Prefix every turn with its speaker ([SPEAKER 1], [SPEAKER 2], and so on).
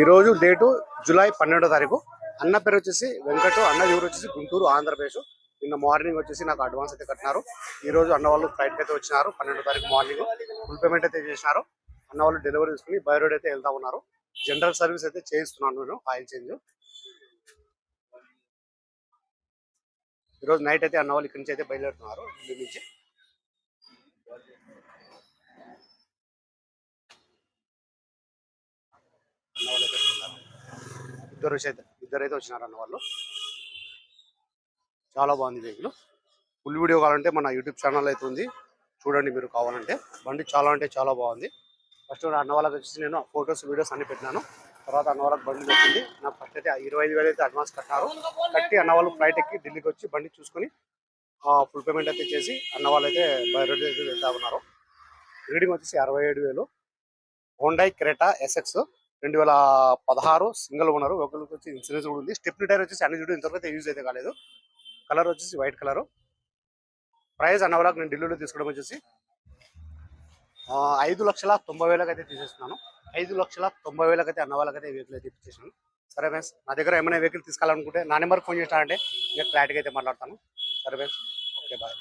[SPEAKER 1] ఈరోజు date July పన్నెండో తారీఖు. అన్న పేరు వచ్చేసి వెంకట అన్న ఊరు వచ్చేసి గుంటూరు ఆంధ్రప్రదేశ్. నిన్న మార్నింగ్ వచ్చేసి నాకు అడ్వాన్స్ అయితే కట్టినారు. ఈ రోజు అన్న వాళ్ళు ఫ్లైట్కి అయితే వచ్చినారు పన్నెండో తారీఖు మార్నింగ్. ఫుల్ పేమెంట్ అయితే చేసినారు. అన్న వాళ్ళు డెలివరీ తీసుకుని బై రోడ్ అయితే వెళ్తా ఉన్నారు. జనరల్ సర్వీస్ అయితే చేయిస్తున్నాను నేను ఆయిల్ చేంజ్ ఈరోజు నైట్ అయితే అన్న వాళ్ళు ఇక్కడి నుంచి అయితే బయలుదేరుతున్నారు ఢిల్లీ నుంచి అన్న వాళ్ళు అయితే వస్తున్నారు. ఇద్దరు అయితే ఇద్దరు అయితే వచ్చినారు అన్న వాళ్ళు. చాలా బాగుంది వెహికల్ ఫుల్ వీడియో కావాలంటే మన యూట్యూబ్ ఛానల్ అయితే ఉంది. చూడండి మీరు కావాలంటే. బండి చాలా అంటే చాలా బాగుంది. ఫస్ట్ అన్న వాళ్ళకి వచ్చేసి నేను ఫొటోస్ వీడియోస్ అన్ని పెట్టినాను. తర్వాత అన్న వాళ్ళకి బండి వచ్చింది నాకు ఫస్ట్ అయితే ఇరవై ఐదు వేలు అయితే అడ్వాన్స్ కట్టారు. కట్టి అన్న వాళ్ళు ఫ్లైట్ ఎక్కి ఢిల్లీకి వచ్చి బండి చూసుకొని ఫుల్ పేమెంట్ అయితే చేసి అన్న వాళ్ళు అయితే బయట అయితే వెళ్తా ఉన్నారు. రీడింగ్ వచ్చేసి అరవై ఏడు వేలు. హోండై క్రెటా ఎస్ఎక్స్ రెండు వేల పదహారు సింగిల్ ఓనర్ ఒకరికి వచ్చి ఇన్సూరెన్స్ కూడా ఉంది. స్టెప్ని టైర్ వచ్చేసి అన్ని చూడు ఇంతవరకు అయితే యూజ్ అయితే కాలేదు. కలర్ వచ్చేసి వైట్ కలర్. ప్రైస్ అన్న వాళ్ళకి నేను ఢిల్లీలో తీసుకోవడం వచ్చేసి ఐదు లక్షల తొంభై వేలకు అయితే తీసేస్తున్నాను. ఐదు లక్షల తొంభై వేలకు అయితే అన్న వాళ్ళకైతే వెహికల్ అయితే ఇచ్చేసాను సరే ఫ్రెండ్స్ నా దగ్గర ఏమైనా వెహికల్ తీసుకోవాలనుకుంటే నా నెంబర్ ఫోన్ చేసినారంటే నేను క్లారిటీగా అయితే మాట్లాడతాను. సరే ఫ్రెండ్స్ ఓకే బాయ్.